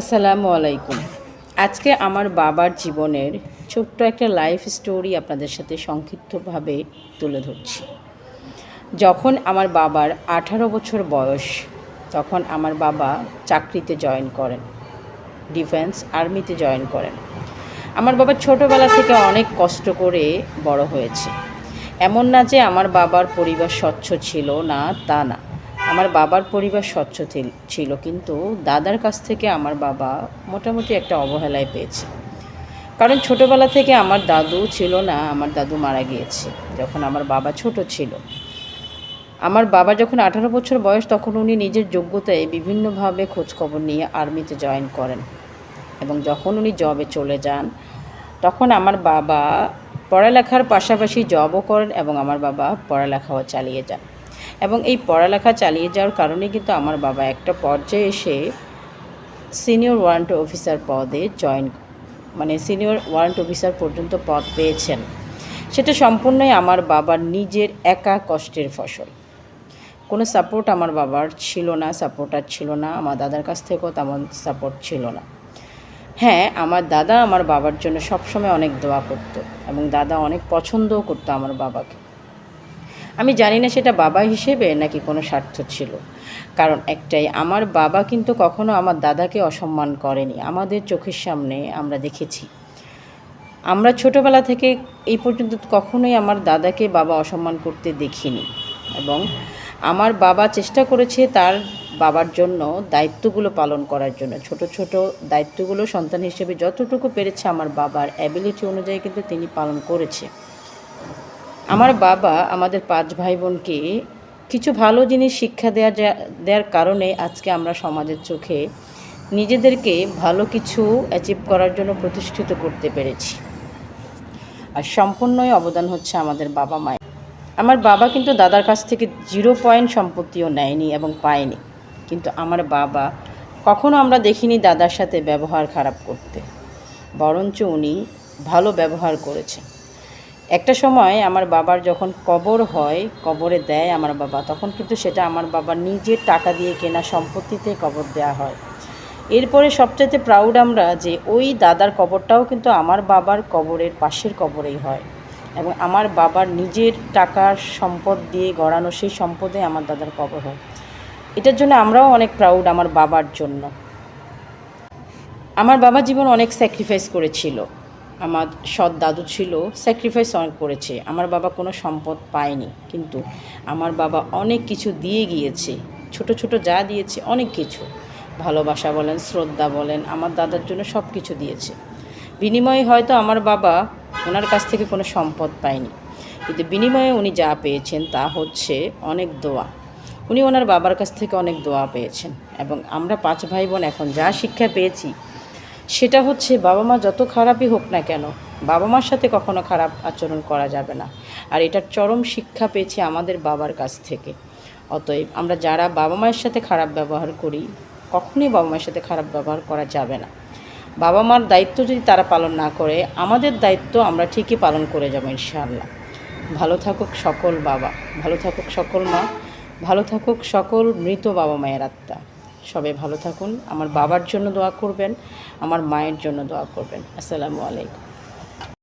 আসসালামু আলাইকুম। আজকে আমার বাবার জীবনের ছোট্ট একটা লাইফ স্টোরি আপনাদের সাথে সংক্ষিপ্তভাবে তুলে ধরছি। যখন আমার বাবার আঠারো বছর বয়স, তখন আমার বাবা চাকরিতে জয়েন করেন ডিফেন্স আর্মিতে জয়েন করেন। আমার বাবা ছোটোবেলা থেকে অনেক কষ্ট করে বড় হয়েছে। এমন না যে আমার বাবার পরিবার স্বচ্ছ ছিল, না তা না। আমার বাবার পরিবার স্বচ্ছ ছিল কিন্তু দাদার কাছ থেকে আমার বাবা মোটামুটি একটা অবহেলায় পেয়েছে। কারণ ছোটোবেলা থেকে আমার দাদু ছিল না, আমার দাদু মারা গিয়েছে, যখন আমার বাবা ছোট ছিল। আমার বাবা যখন আঠারো বছর বয়স, তখন উনি নিজের যোগ্যতায় বিভিন্নভাবে খোঁজখবর নিয়ে আর্মিতে জয়েন করেন। এবং যখন উনি জবে চলে যান, তখন আমার বাবা পড়ালেখার পাশাপাশি জবও করেন এবং আমার বাবা পড়ালেখাও চালিয়ে যান। এবং এই পড়ালেখা চালিয়ে যাওয়ার কারণে কিন্তু আমার বাবা একটা পর্যায়ে এসে সিনিয়র ওয়ারেন্ট অফিসার পদে জয়েন মানে সিনিয়র ওয়ারেন্ট অফিসার পর্যন্ত পদ পেয়েছেন। সেটা সম্পূর্ণই আমার বাবার নিজের একা কষ্টের ফসল। কোনো সাপোর্ট আমার বাবার ছিল না সাপোর্টার ছিল না, আমার দাদার কাছ থেকেও তেমন সাপোর্ট ছিল না। হ্যাঁ আমার দাদা আমার বাবার জন্য সবসময় অনেক দোয়া করতো এবং দাদা অনেক পছন্দও করতো আমার বাবাকে। আমি জানি না সেটা বাবা হিসেবে নাকি কোনো স্বার্থ ছিল। কারণ একটাই, আমার বাবা কিন্তু কখনো আমার দাদাকে অসম্মান করেনি। আমাদের চোখের সামনে আমরা দেখেছি। আমরা ছোটোবেলা থেকে এই পর্যন্ত কখনোই আমার দাদাকে বাবা অসম্মান করতে দেখিনি এবং আমার বাবা চেষ্টা করেছে তার বাবার জন্য দায়িত্বগুলো পালন করার জন্য। ছোট ছোট দায়িত্বগুলো সন্তান হিসেবে যতটুকু পেরেছে আমার বাবার অ্যাবিলিটি অনুযায়ী কিন্তু তিনি পালন করেছে। আমার বাবা, আমাদের পাঁচ ভাই বোনকে কিছু ভালো জিনিস শিক্ষা দেওয়া দেওয়ার কারণে আজকে আমরা সমাজের চোখে নিজেদেরকে ভালো কিছু অ্যাচিভ করার জন্য প্রতিষ্ঠিত করতে পেরেছি। আর সম্পূর্ণই অবদান হচ্ছে আমাদের বাবা মায়ের। আমার বাবা কিন্তু দাদার কাছ থেকে জিরো পয়েন্ট সম্পত্তিও নেয়নি এবং পায়নি। কিন্তু আমার বাবা কখনো আমরা দেখিনি দাদার সাথে ব্যবহার খারাপ করতে। বরঞ্চ উনি ভালো ব্যবহার করেছে একটা সময় আমার বাবার যখন কবর হয়, কবরে দেয় আমার বাবা, তখন কিন্তু সেটা আমার বাবার নিজের টাকা দিয়ে কেনা সম্পত্তিতে কবর দেওয়া হয়। এরপরে সবচাইতে প্রাউড আমরা যে ওই দাদার কবরটাও কিন্তু আমার বাবার কবরের পাশের কবরেই হয় এবং আমার বাবার নিজের টাকার সম্পদ দিয়ে গড়ানো সেই সম্পদে আমার দাদার কবর হয়। এটার জন্য আমরাও অনেক প্রাউড আমার বাবার জন্য। আমার বাবা জীবন অনেক স্যাক্রিফাইস করেছিল। আমার সৎ দাদু ছিল স্যাক্রিফাইস অনেক করেছে। আমার বাবা কোনো সম্পদ পায়নি, কিন্তু আমার বাবা অনেক কিছু দিয়ে গিয়েছে। ছোট ছোট যা দিয়েছে, অনেক কিছু। ভালোবাসা বলেন, শ্রদ্ধা বলেন, আমার দাদার জন্য সব কিছু দিয়েছে। বিনিময়ে হয়তো আমার বাবা ওনার কাছ থেকে কোনো সম্পদ পায়নি। কিন্তু বিনিময়ে উনি যা পেয়েছেন, তা হচ্ছে অনেক দোয়া। উনি ওনার বাবার কাছ থেকে অনেক দোয়া পেয়েছেন। এবং আমরা পাঁচ ভাই বোন এখন যা শিক্ষা পেয়েছি সেটা হচ্ছে বাবা মা যত খারাপই হোক না কেন, বাবা মার সাথে কখনো খারাপ আচরণ করা যাবে না। আর এটার চরম শিক্ষা পেয়েছি আমাদের বাবার কাছ থেকে। অতএব আমরা যারা বাবা মায়ের সাথে খারাপ ব্যবহার করি, কখনোই বাবা মায়ের সাথে খারাপ ব্যবহার করা যাবে না। বাবা মার দায়িত্ব যদি তারা পালন না করে, আমাদের দায়িত্ব আমরা ঠিকই পালন করে যাব ইনশাআল্লাহ। ভালো থাকুক সকল বাবা, ভালো থাকুক সকল মা, ভালো থাকুক সকল মৃত বাবা মায়ের আত্মা। সবাই ভালো থাকুন। আমার বাবার জন্য দোয়া করবেন, আমার মায়ের জন্য দোয়া করবেন। আসসালামু আলাইকুম।